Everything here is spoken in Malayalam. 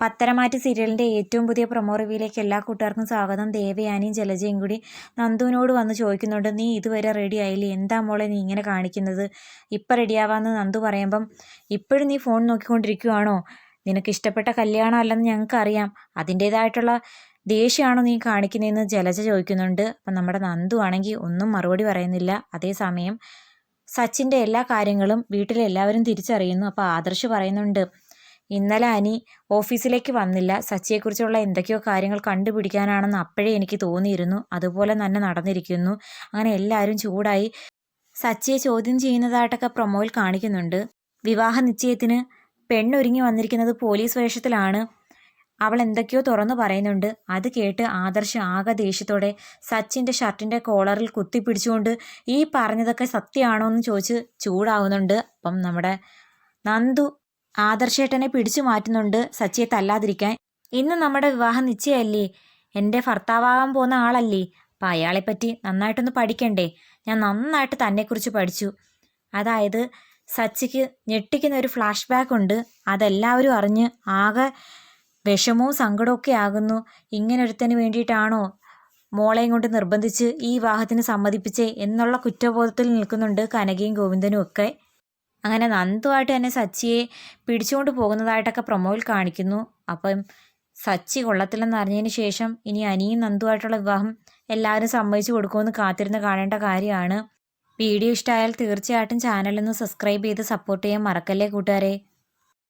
പത്തരമാറ്റ് സീരിയലിന്റെ ഏറ്റവും പുതിയ പ്രൊമോ റിവ്യൂയിലേക്ക് എല്ലാ കൂട്ടുകാർക്കും സ്വാഗതം. ദേവയാനിയും ജലജയും കൂടി നന്ദുവിനോട് വന്ന് ചോദിക്കുന്നുണ്ട് നീ ഇതുവരെ റെഡി ആയില്ലേ? എന്താ മോളെ നീ ഇങ്ങനെ കാണിക്കുന്നത്? ഇപ്പം റെഡിയാവാമെന്ന് നന്ദു പറയുമ്പം ഇപ്പോഴും നീ ഫോൺ നോക്കിക്കൊണ്ടിരിക്കുവാണോ? നിനക്ക് ഇഷ്ടപ്പെട്ട കല്യാണം അല്ലെന്ന് ഞങ്ങൾക്കറിയാം. അതിന്റേതായിട്ടുള്ള ദേഷ്യമാണോ നീ കാണിക്കുന്നതെന്ന് ജലജ ചോദിക്കുന്നുണ്ട്. അപ്പം നമ്മുടെ നന്ദു ആണെങ്കിൽ ഒന്നും മറുപടി പറയുന്നില്ല. അതേസമയം സച്ചിന്റെ എല്ലാ കാര്യങ്ങളും വീട്ടിലെല്ലാവരും തിരിച്ചറിയുന്നു. അപ്പോൾ ആദർശ് പറയുന്നുണ്ട് ഇന്നലെ അനി ഓഫീസിലേക്ക് വന്നില്ല. സച്ചിയെക്കുറിച്ചുള്ള എന്തൊക്കെയോ കാര്യങ്ങൾ കണ്ടുപിടിക്കാനാണെന്ന് അപ്പോഴേ എനിക്ക് തോന്നിയിരുന്നു. അതുപോലെ തന്നെ നടന്നിരിക്കുന്നു. അങ്ങനെ എല്ലാവരും ചൂടായി. സച്ചിയെ ചോദ്യം ചെയ്യുന്നതായിട്ടൊക്കെ പ്രൊമോയിൽ കാണിക്കുന്നുണ്ട്. വിവാഹ നിശ്ചയത്തിന് പെണ്ണൊരുങ്ങി വന്നിരിക്കുന്നത് പോലീസ് വേഷത്തിലാണ്. അവൾ എന്തൊക്കെയോ തുറന്നു പറയുന്നുണ്ട്. അത് കേട്ട് ആദർശ് ആകെ ദേഷ്യത്തോടെ സച്ചിന്റെ ഷർട്ടിന്റെ കോളറിൽ കുത്തിപ്പിടിച്ചുകൊണ്ട് ഈ പറഞ്ഞതൊക്കെ സത്യമാണോ എന്ന് ചോദിച്ച് ചൂടാവുന്നുണ്ട്. അപ്പം നമ്മുടെ നന്ദു ആദർശേട്ടനെ പിടിച്ചു മാറ്റുന്നുണ്ട് സച്ചിയെ തല്ലാതിരിക്കാൻ. ഇന്ന് നമ്മുടെ വിവാഹം നിശ്ചയമല്ലേ എന്റെ ഭർത്താവാകാൻ പോകുന്ന ആളല്ലേ? അപ്പം അയാളെപ്പറ്റി നന്നായിട്ടൊന്ന് പഠിക്കണ്ടേ? ഞാൻ നന്നായിട്ട് തന്നെക്കുറിച്ച് പഠിച്ചു. അതായത് സച്ചിക്ക് ഞെട്ടിക്കുന്ന ഒരു ഫ്ലാഷ് ബാക്ക് ഉണ്ട്. അതെല്ലാവരും അറിഞ്ഞ് ആകെ വിഷമവും സങ്കടമൊക്കെ ആകുന്നു. ഇങ്ങനൊരുത്തന് വേണ്ടിയിട്ടാണോ മോളെയും കൊണ്ട് നിർബന്ധിച്ച് ഈ വിവാഹത്തിന് സമ്മതിപ്പിച്ചേ എന്നുള്ള കുറ്റബോധത്തിൽ നിൽക്കുന്നുണ്ട് കനകയും ഗോവിന്ദനും ഒക്കെ. അങ്ങനെ നന്ദുമായിട്ട് തന്നെ സച്ചിയെ പിടിച്ചുകൊണ്ട് പോകുന്നതായിട്ടൊക്കെ പ്രൊമോയിൽ കാണിക്കുന്നു. അപ്പം സച്ചി കൊള്ളത്തില്ലെന്ന് അറിഞ്ഞതിന് ശേഷം ഇനി അനിയും നന്ദുമായിട്ടുള്ള വിവാഹം എല്ലാവരും സമ്മതിച്ചു കൊടുക്കുമെന്ന് കാത്തിരുന്ന് കാണേണ്ട കാര്യമാണ്. വീഡിയോ ഇഷ്ടമായാൽ തീർച്ചയായിട്ടും ചാനലൊന്ന് സബ്സ്ക്രൈബ് ചെയ്ത് സപ്പോർട്ട് ചെയ്യാൻ മറക്കല്ലേ കൂട്ടുകാരെ.